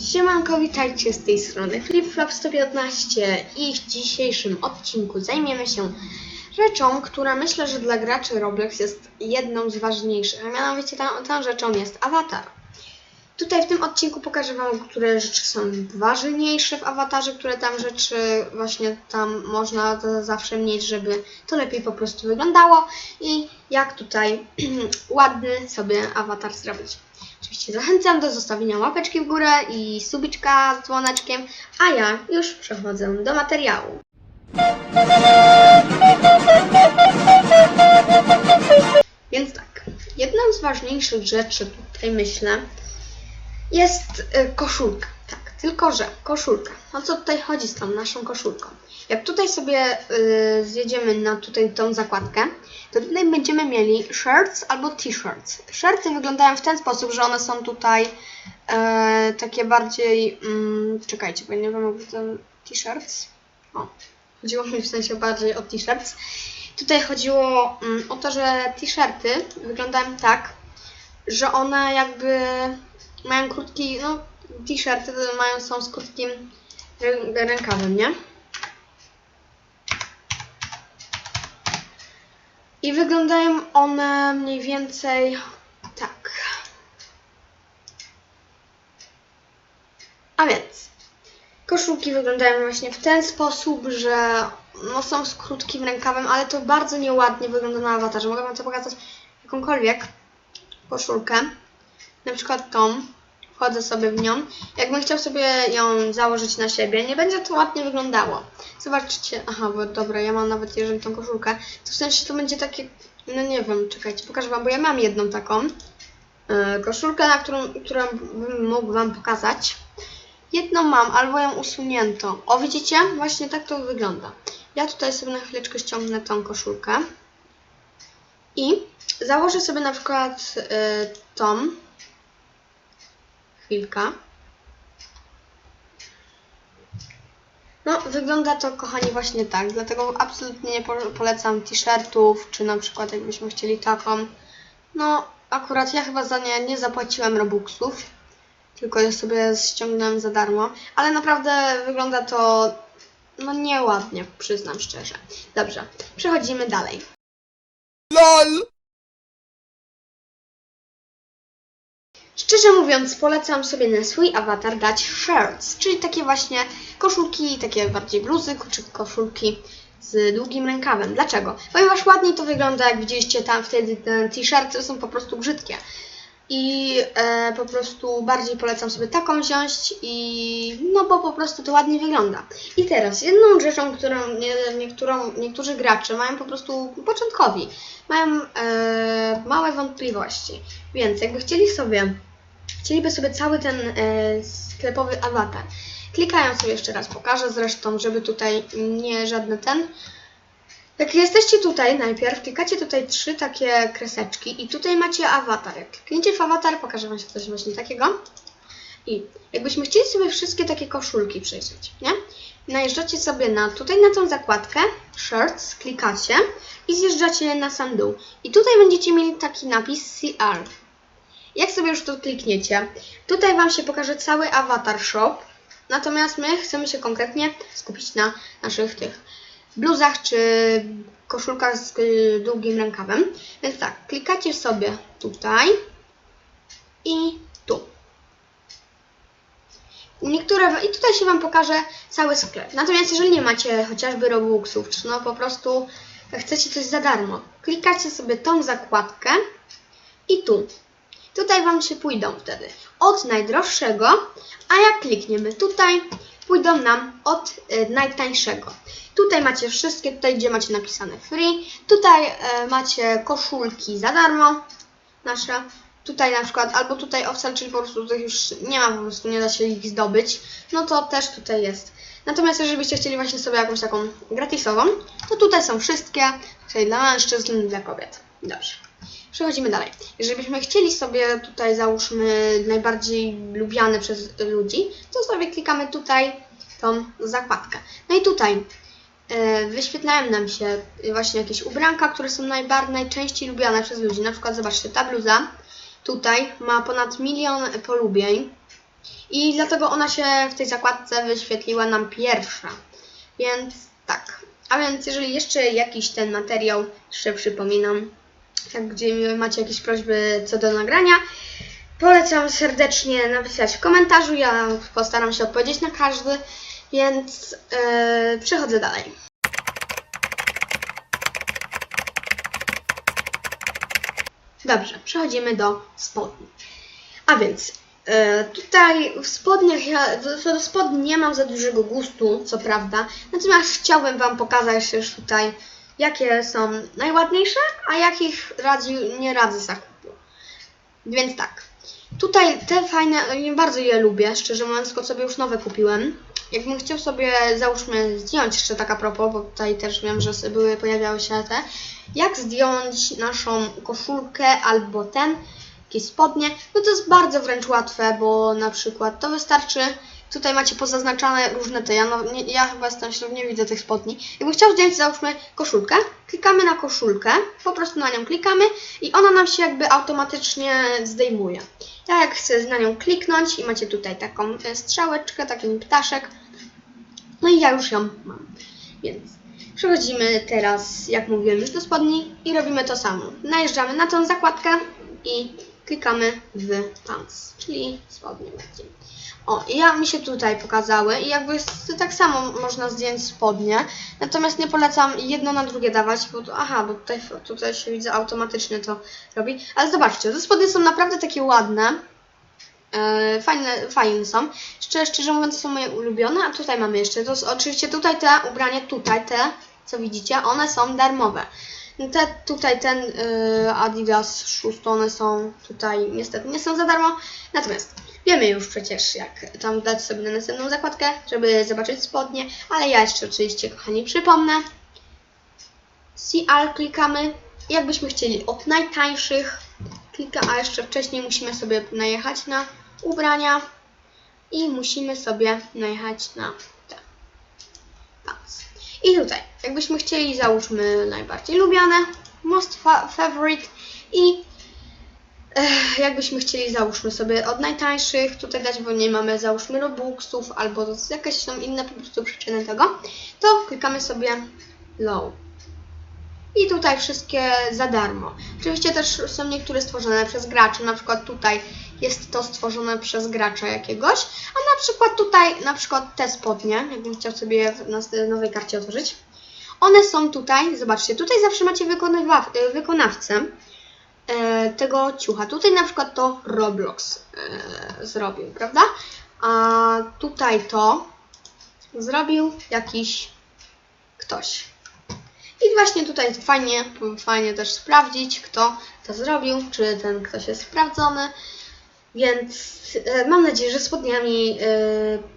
Siemanko, witajcie z tej strony FlipFlop115 i w dzisiejszym odcinku zajmiemy się rzeczą, która myślę, że dla graczy Roblox jest jedną z ważniejszych, a mianowicie tą, tą rzeczą jest awatar. Tutaj w tym odcinku pokażę Wam, które rzeczy są ważniejsze w awatarze, które tam rzeczy właśnie tam można zawsze mieć, żeby to lepiej po prostu wyglądało i jak tutaj ładny sobie awatar zrobić. Oczywiście zachęcam do zostawienia łapeczki w górę i subiczka z dzwoneczkiem, a ja już przechodzę do materiału. Więc tak, jedną z ważniejszych rzeczy tutaj myślę jest y, koszulka. Tak, tylko że koszulka. O co tutaj chodzi z tą naszą koszulką? Jak tutaj sobie y, zjedziemy na tutaj tą zakładkę, to tutaj będziemy mieli shirts albo t-shirts. Shirty wyglądają w ten sposób, że one są tutaj e, takie bardziej. Mm, czekajcie, bo nie wiem, jak ten t-shirts. O, chodziło mi w sensie bardziej o t-shirts. Tutaj chodziło mm, o to, że t-shirty wyglądają tak, że one jakby mają krótki, no t-shirty mają, są z krótkim rę- rękawem, nie? I wyglądają one mniej więcej tak. A więc koszulki wyglądają właśnie w ten sposób, że no są z krótkim rękawem, ale to bardzo nieładnie wygląda na awatarze. Mogę wam to pokazać jakąkolwiek koszulkę. Na przykład tą. Wchodzę sobie w nią. Jakbym chciał sobie ją założyć na siebie, nie będzie to ładnie wyglądało. Zobaczcie, aha, bo dobra, ja mam nawet jeżeli tą koszulkę, to w sensie to będzie takie, no nie wiem, czekajcie, pokażę wam, bo ja mam jedną taką yy, koszulkę, na którą, którą bym mógł wam pokazać. Jedną mam, albo ją usunięto. O, widzicie? Właśnie tak to wygląda. Ja tutaj sobie na chwileczkę ściągnę tą koszulkę i założę sobie na przykład yy, tą chwilka. No, wygląda to, kochani, właśnie tak. Dlatego absolutnie nie po- polecam t-shirtów, czy na przykład jakbyśmy chcieli taką. No, akurat ja chyba za nie nie zapłaciłem robuxów, tylko je sobie ściągnąłem za darmo. Ale naprawdę wygląda to, no nieładnie, przyznam szczerze. Dobrze, przechodzimy dalej. LOL! Szczerze mówiąc, polecam sobie na swój awatar dać shirts, czyli takie właśnie koszulki, takie bardziej bluzy, czy koszulki z długim rękawem. Dlaczego? Ponieważ ładniej to wygląda, jak widzieliście tam wtedy te t-shirty są po prostu brzydkie. I e, po prostu bardziej polecam sobie taką wziąć i no bo po prostu to ładnie wygląda. I teraz jedną rzeczą, którą nie, niektórą, niektórzy gracze mają po prostu początkowi, mają e, małe wątpliwości. Więc jakby chcieli sobie chcieliby sobie cały ten e, sklepowy awatar. Klikają sobie jeszcze raz, pokażę zresztą, żeby tutaj nie żadny ten. Jak jesteście tutaj najpierw, klikacie tutaj trzy takie kreseczki i tutaj macie awatar. Jak klikniecie w awatar, pokażę Wam się coś właśnie takiego. I jakbyśmy chcieli sobie wszystkie takie koszulki przejrzeć, nie? Najeżdżacie sobie na tutaj na tą zakładkę, shirts, klikacie i zjeżdżacie na sam dół. I tutaj będziecie mieli taki napis CR. Jak sobie już tu klikniecie, tutaj Wam się pokaże cały avatar shop, natomiast my chcemy się konkretnie skupić na naszych tych bluzach czy koszulkach z y, długim rękawem. Więc tak, klikacie sobie tutaj i tu. Niektóre, i tutaj się Wam pokaże cały sklep. Natomiast jeżeli nie macie chociażby Robuxów, czy no po prostu chcecie coś za darmo, klikacie sobie tą zakładkę i tu. Tutaj Wam się pójdą wtedy od najdroższego, a jak klikniemy tutaj, pójdą nam od e, najtańszego. Tutaj macie wszystkie, tutaj gdzie macie napisane free, tutaj e, macie koszulki za darmo, nasze. Tutaj na przykład, albo tutaj offsell, czyli po prostu tych już nie ma, po prostu nie da się ich zdobyć, no to też tutaj jest. Natomiast jeżeli byście chcieli właśnie sobie jakąś taką gratisową, to tutaj są wszystkie, tutaj dla mężczyzn dla kobiet. Dobrze. Przechodzimy dalej. Jeżeli byśmy chcieli sobie tutaj załóżmy najbardziej lubiane przez ludzi, to sobie klikamy tutaj tą zakładkę. No i tutaj e, wyświetlają nam się właśnie jakieś ubranka, które są najbardziej najczęściej lubiane przez ludzi. Na przykład zobaczcie, ta bluza tutaj ma ponad milion polubień. I dlatego ona się w tej zakładce wyświetliła nam pierwsza. Więc tak. A więc jeżeli jeszcze jakiś ten materiał, jeszcze przypominam, jak gdzie macie jakieś prośby co do nagrania, polecam serdecznie napisać w komentarzu. Ja postaram się odpowiedzieć na każdy, więc yy, przechodzę dalej. Dobrze, przechodzimy do spodni. A więc e, tutaj w spodniach, ja co do spodni nie mam za dużego gustu, co prawda. Natomiast chciałbym Wam pokazać już tutaj, jakie są najładniejsze, a jakich radzi, nie radzę zakupu. Więc tak. Tutaj te fajne, bardzo je lubię, szczerze mówiąc, tylko sobie już nowe kupiłem. Jakbym chciał sobie, załóżmy, zdjąć jeszcze tak a propos, bo tutaj też wiem, że były, pojawiały się te, jak zdjąć naszą koszulkę albo ten, jakieś spodnie, no to jest bardzo wręcz łatwe, bo na przykład to wystarczy, tutaj macie pozaznaczane różne te, ja, no, nie, ja chyba jestem średnio, nie widzę tych spodni. Jakbym chciał zdjąć, załóżmy, koszulkę, klikamy na koszulkę, po prostu na nią klikamy i ona nam się jakby automatycznie zdejmuje. Ja jak chcę na nią kliknąć i macie tutaj taką e, strzałeczkę, taki ptaszek, no i ja już ją mam. Więc przechodzimy teraz, jak mówiłem, już do spodni i robimy to samo. Najeżdżamy na tą zakładkę i klikamy w pants, czyli spodnie bardziej. O, ja mi się tutaj pokazały i jakby tak samo można zdjąć spodnie, natomiast nie polecam jedno na drugie dawać, bo to, aha, bo tutaj, tutaj się widzę automatycznie to robi, ale zobaczcie, te spodnie są naprawdę takie ładne, E, fajne, fajne są. Szczerze, szczerze mówiąc, są moje ulubione. A tutaj mamy jeszcze. To oczywiście tutaj te ubrania, tutaj te, co widzicie, one są darmowe. Te, tutaj ten y, Adidas Shoes, to one są tutaj niestety nie są za darmo. Natomiast wiemy już przecież, jak tam dać sobie na następną zakładkę, żeby zobaczyć spodnie. Ale ja jeszcze oczywiście, kochani, przypomnę. CR klikamy. Jakbyśmy chcieli od najtańszych klika, a jeszcze wcześniej musimy sobie najechać na ubrania i musimy sobie najechać na. I tutaj, jakbyśmy chcieli, załóżmy najbardziej lubiane, most fa favorite i eh, jakbyśmy chcieli, załóżmy sobie od najtańszych, tutaj dać, bo nie mamy, załóżmy Robuxów albo jakieś są inne po prostu przyczyny tego, to klikamy sobie low. I tutaj wszystkie za darmo. Oczywiście też są niektóre stworzone przez graczy, na przykład tutaj jest to stworzone przez gracza jakiegoś, a na przykład tutaj, na przykład te spodnie, jakbym chciał sobie w nowej karcie otworzyć, one są tutaj, zobaczcie, tutaj zawsze macie y, wykonawcę e, tego ciucha. Tutaj na przykład to Roblox e, zrobił, prawda? A tutaj to zrobił jakiś ktoś. I właśnie tutaj fajnie, fajnie też sprawdzić, kto to zrobił, czy ten ktoś jest sprawdzony. Więc e, mam nadzieję, że spodniami e,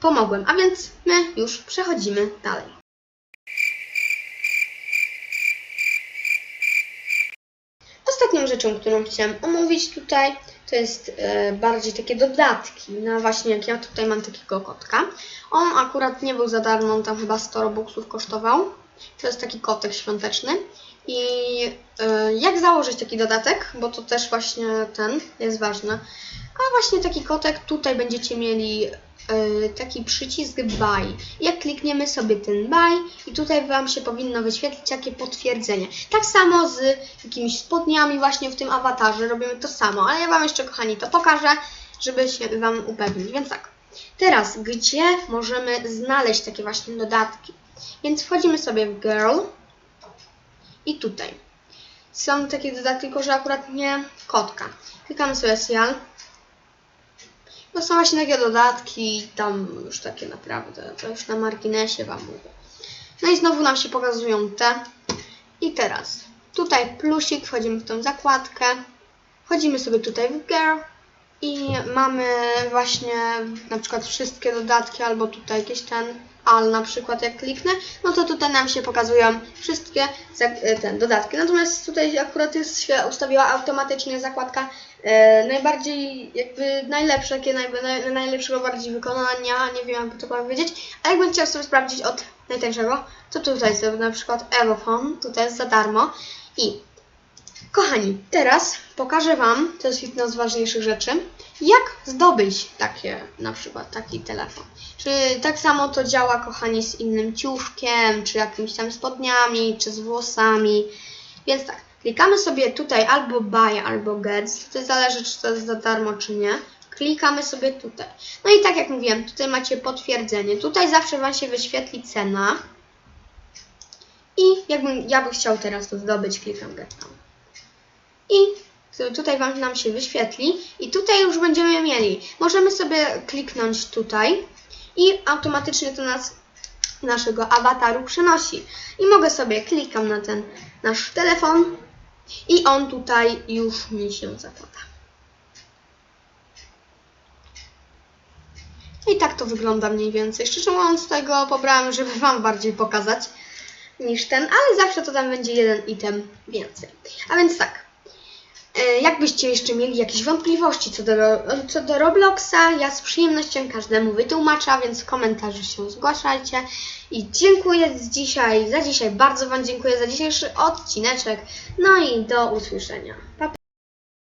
pomogłem. A więc my już przechodzimy dalej. Ostatnią rzeczą, którą chciałam omówić tutaj, to jest e, bardziej takie dodatki. Na właśnie jak ja tutaj mam takiego kotka. On akurat nie był za darmo, on tam chyba 100 robuxów kosztował. To jest taki kotek świąteczny. I e, jak założyć taki dodatek, bo to też właśnie ten jest ważny. A właśnie taki kotek, tutaj będziecie mieli e, taki przycisk buy. Jak klikniemy sobie ten buy i tutaj Wam się powinno wyświetlić takie potwierdzenie. Tak samo z jakimiś spodniami właśnie w tym awatarze robimy to samo, ale ja Wam jeszcze kochani to pokażę, żeby się Wam upewnić. Więc tak, teraz gdzie możemy znaleźć takie właśnie dodatki? Więc wchodzimy sobie w girl i tutaj. Są takie dodatki, tylko że akurat nie kotka. Klikamy sobie Cial. To są właśnie takie dodatki, tam już takie naprawdę, to już na marginesie Wam mówię. No i znowu nam się pokazują te. I teraz tutaj plusik, wchodzimy w tą zakładkę. Wchodzimy sobie tutaj w girl i mamy właśnie na przykład wszystkie dodatki, albo tutaj jakieś ten al na przykład jak kliknę, no to tutaj nam się pokazują wszystkie za- ten, dodatki. Natomiast tutaj akurat jest, się ustawiła automatycznie zakładka e, najbardziej jakby najlepsze, jakie naj, naj, najlepszego bardziej wykonania, nie wiem jakby to powiedzieć, a jakbym chciał sobie sprawdzić od najtańszego, to tutaj sobie na przykład Evofon, tutaj jest za darmo i Kochani, teraz pokażę Wam, to jest jedna z ważniejszych rzeczy, jak zdobyć takie, na przykład taki telefon. Czy tak samo to działa, kochani, z innym ciuszkiem, czy jakimiś tam spodniami, czy z włosami. Więc tak, klikamy sobie tutaj albo buy, albo get, to zależy, czy to jest za darmo, czy nie. Klikamy sobie tutaj. No i tak jak mówiłem, tutaj macie potwierdzenie. Tutaj zawsze Wam się wyświetli cena. I jakbym, ja bym chciał teraz to zdobyć, klikam get now. I tu- tutaj Wam nam się wyświetli i tutaj już będziemy mieli. Możemy sobie kliknąć tutaj i automatycznie to nas naszego awataru przenosi. I mogę sobie klikam na ten nasz telefon i on tutaj już mi się zakłada. I tak to wygląda mniej więcej. Szczerze mówiąc, tego pobrałem, żeby Wam bardziej pokazać niż ten, ale zawsze to tam będzie jeden item więcej. A więc tak. E, Jakbyście jeszcze mieli jakieś wątpliwości co do, co do Robloxa, ja z przyjemnością każdemu wytłumaczę, więc w komentarzu się zgłaszajcie. I dziękuję z dzisiaj, za dzisiaj, bardzo Wam dziękuję za dzisiejszy odcineczek. No i do usłyszenia. Pa, pa.